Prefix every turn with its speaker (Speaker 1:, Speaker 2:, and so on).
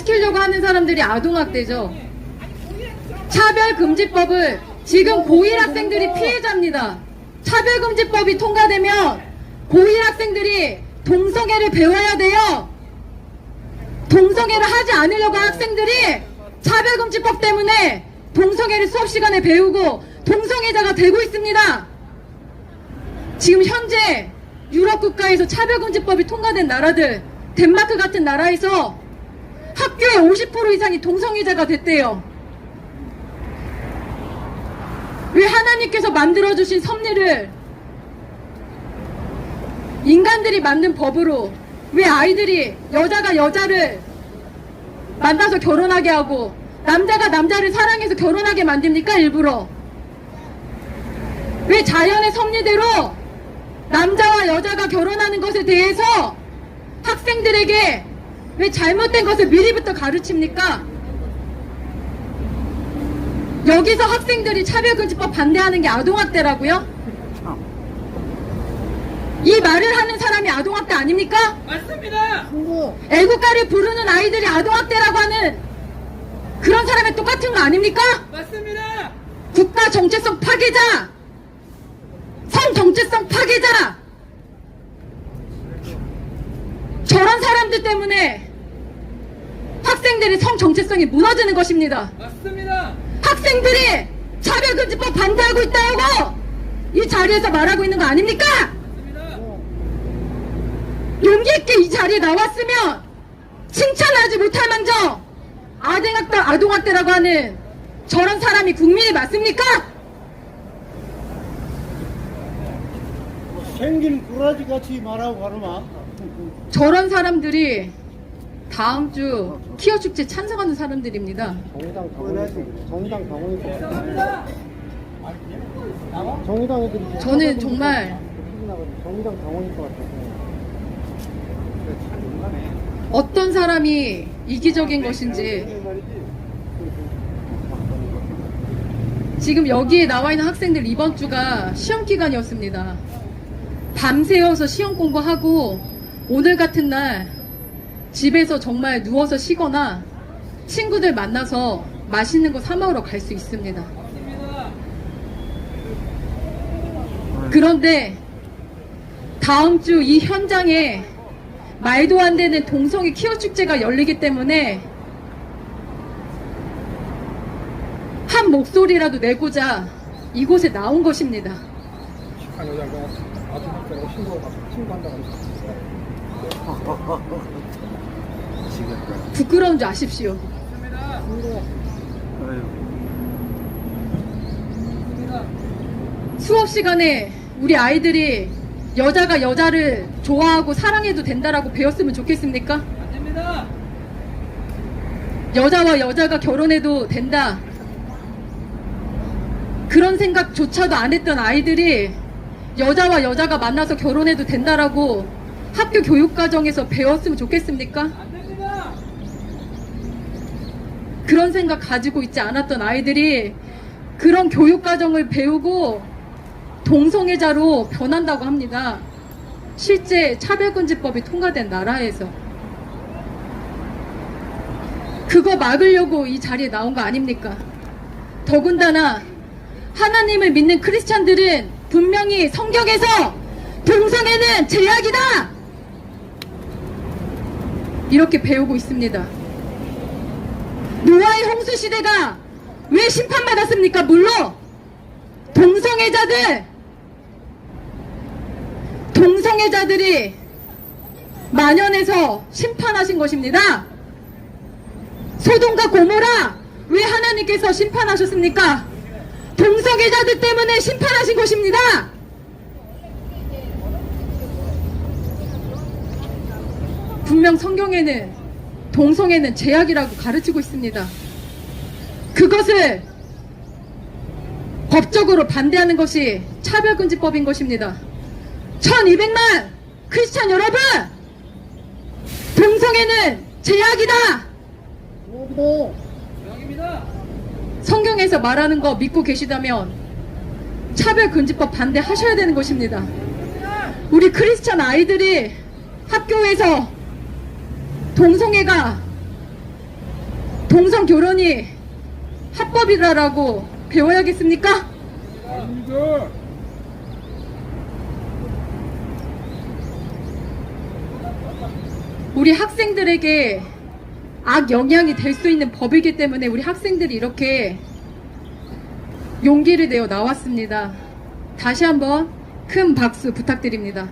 Speaker 1: 실현시키려고 하는 사람들이 아동학대죠. 차별금지법을 지금 고1 학생들이 피해자입니다. 차별금지법이 통과되면 고1 학생들이 동성애를 배워야 돼요. 동성애를 하지 않으려고 한 학생들이 차별금지법 때문에 동성애를 수업 시간에 배우고 동성애자가 되고 있습니다. 지금 현재 유럽 국가에서 차별금지법이 통과된 나라들, 덴마크 같은 나라에서 학교의 50% 이상이 동성애자가 됐대요. 왜 하나님께서 만들어주신 섭리를 인간들이 만든 법으로 왜 아이들이 여자가 여자를 만나서 결혼하게 하고 남자가 남자를 사랑해서 결혼하게 만듭니까 일부러 왜 자연의 섭리대로 남자와 여자가 결혼하는 것에 대해서 학생들에게 왜 잘못된 것을 미리부터 가르칩니까? 여기서 학생들이 차별금지법 반대하는 게 아동학대라고요? 이 말을 하는 사람이 아동학대 아닙니까?
Speaker 2: 맞습니다.
Speaker 1: 애국가를 부르는 아이들이 아동학대라고 하는 그런 사람이 똑같은 거 아닙니까?
Speaker 2: 맞습니다.
Speaker 1: 국가 정체성 파괴자! 성 정체성 파괴자! 저런 사람들 때문에 학생들의 성 정체성이 무너지는 것입니다.
Speaker 2: 맞습니다.
Speaker 1: 학생들이 차별금지법 반대하고 있다고 이 자리에서 말하고 있는 거 아닙니까?
Speaker 2: 맞습니다.
Speaker 1: 용기 있게 이 자리에 나왔으면 칭찬하지 못할 망정 아동학대, 아동학대라고 하는 저런 사람이 국민이 맞습니까?
Speaker 3: 생긴 꾸라지 같이 말하고 가르마.
Speaker 1: 저런 사람들이 다음 주 키어 축제 찬성하는 사람들입니다.
Speaker 3: 정의당 당원이 정의당
Speaker 2: 감사합니다.
Speaker 3: 정의당 애들이
Speaker 1: 저는 정말
Speaker 3: 정의당 당원일 것 같아서.
Speaker 1: 어떤 사람이 이기적인 것인지 지금 여기에 나와 있는 학생들 이번 주가 시험 기간이었습니다. 밤새워서 시험 공부하고 오늘 같은 날 집에서 정말 누워서 쉬거나 친구들 만나서 맛있는 거 사 먹으러 갈 수 있습니다. 그런데 다음 주 이 현장에 말도 안 되는 동성애 키어 축제가 열리기 때문에 한 목소리라도 내고자 이곳에 나온 것입니다. 부끄러운 줄 아십시오. 수업 시간에 우리 아이들이 여자가 여자를 좋아하고 사랑해도 된다라고 배웠으면 좋겠습니까?
Speaker 2: 안 됩니다.
Speaker 1: 여자와 여자가 결혼해도 된다. 그런 생각조차도 안 했던 아이들이 여자와 여자가 만나서 결혼해도 된다라고 학교 교육과정에서 배웠으면 좋겠습니까? 그런 생각 가지고 있지 않았던 아이들이 그런 교육과정을 배우고 동성애자로 변한다고 합니다. 실제 차별금지법이 통과된 나라에서. 그거 막으려고 이 자리에 나온 거 아닙니까? 더군다나 하나님을 믿는 크리스찬들은 분명히 성경에서 동성애는 죄악이다! 이렇게 배우고 있습니다. 노아의 홍수 시대가 왜 심판받았습니까? 물론 동성애자들 동성애자들이 만연해서 심판하신 것입니다. 소돔과 고모라 왜 하나님께서 심판하셨습니까? 동성애자들 때문에 심판하신 것입니다. 분명 성경에는 동성애는 죄악이라고 가르치고 있습니다. 그것을 법적으로 반대하는 것이 차별금지법인 것입니다. 1200만 크리스찬 여러분! 동성애는
Speaker 2: 명입니다.
Speaker 1: 성경에서 말하는 거 믿고 계시다면 차별금지법 반대하셔야 되는 것입니다. 우리 크리스찬 아이들이 학교에서 동성애가 동성 결혼이 합법이라고 배워야겠습니까?
Speaker 3: 아닙니다.
Speaker 1: 우리 학생들에게 악 영향이 될 수 있는 법이기 때문에 우리 학생들이 이렇게 용기를 내어 나왔습니다. 다시 한번 큰 박수 부탁드립니다.